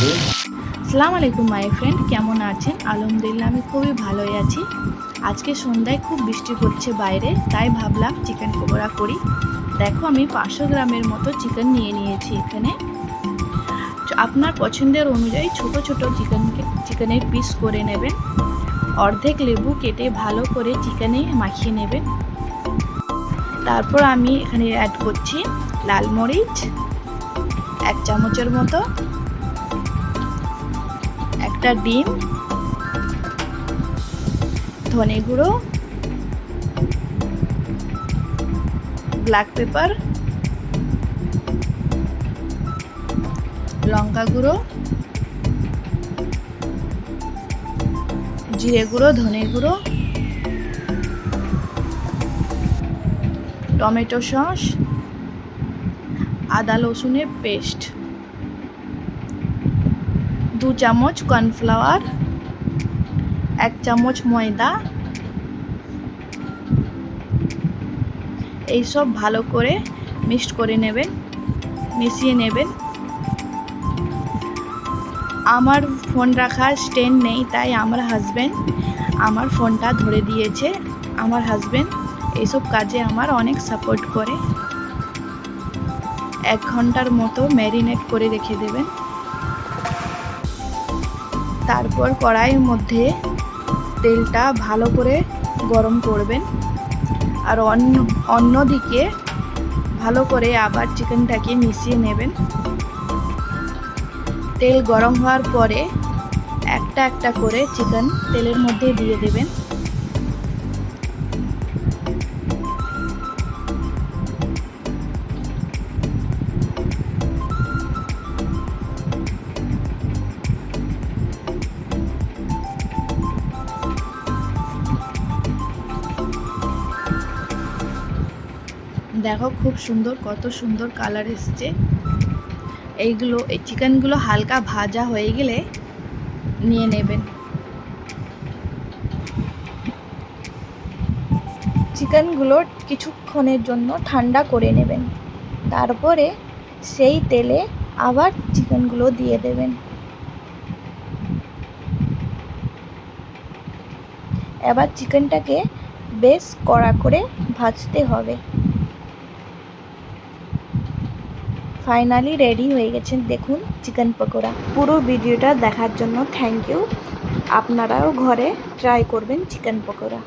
সালাম আলাইকুম my friend কেমন আছেন? আলহামদুলিল্লাহ, আমি খুবই ভালোই আছি। আজকে সন্ধ্যায় খুব বৃষ্টি পড়ছে বাইরে, তাই ভাবলাম চিকেন পকোড়া করি। দেখো, আমি পাঁচশো গ্রামের মতো চিকেন নিয়ে নিয়েছি এখানে। আপনার পছন্দের অনুযায়ী ছোট ছোট চিকেন, চিকেনের পিস করে নেবেন। অর্ধেক লেবু কেটে ভালো করে চিকেনে মাখিয়ে নেবেন। তারপর আমি এখানে অ্যাড করছি লাল মরিচ, এক চামচের মতো। একটা ডিম, ধনে গুঁড়ো, ব্ল্যাক পেপার, লঙ্কা গুঁড়ো, জিরে গুঁড়ো, ধনে গুঁড়ো, টমেটো সস, আদা রসুনের পেস্ট। দু চামচ কর্নফ্লাওয়ার, এক চামচ ময়দা। এইসব ভালো করে মিক্সড করে নেবেন, মিশিয়ে নেবেন। আমার ফোন রাখার স্ট্যান্ড নেই, তাই আমার হাজব্যান্ড আমার ফোনটা ধরে দিয়েছে। আমার হাজব্যান্ড এইসব কাজে আমার অনেক সাপোর্ট করে। এক ঘণ্টার মতো ম্যারিনেট করে রেখে দেবেন। তারপর কড়াইয়ের মধ্যে তেলটা ভালো করে গরম করবেন। আর অন্য অন্য দিকে ভালো করে আবার চিকেনটাকে মিশিয়ে নেবেন। তেল গরম হওয়ার পরে একটা একটা করে চিকেন তেলের মধ্যে দিয়ে দেবেন। দেখো খুব সুন্দর, কত সুন্দর কালার এসছে। এইগুলো, এই চিকেনগুলো হালকা ভাজা হয়ে গেলে নিয়ে নেবেন চিকেনগুলো কিছুক্ষণের জন্য ঠান্ডা করে নেবেন। তারপরে সেই তেলে আবার চিকেনগুলো দিয়ে দেবেন। এবার চিকেনটাকে বেশ কড়া করে ভাজতে হবে। ফাইনালি রেডি হয়ে গেছেন দেখুন চিকেন পকোড়া। পুরো ভিডিওটা দেখার জন্য থ্যাংক ইউ আপনারাও ঘরে ট্রাই করবেন চিকেন পকোড়া।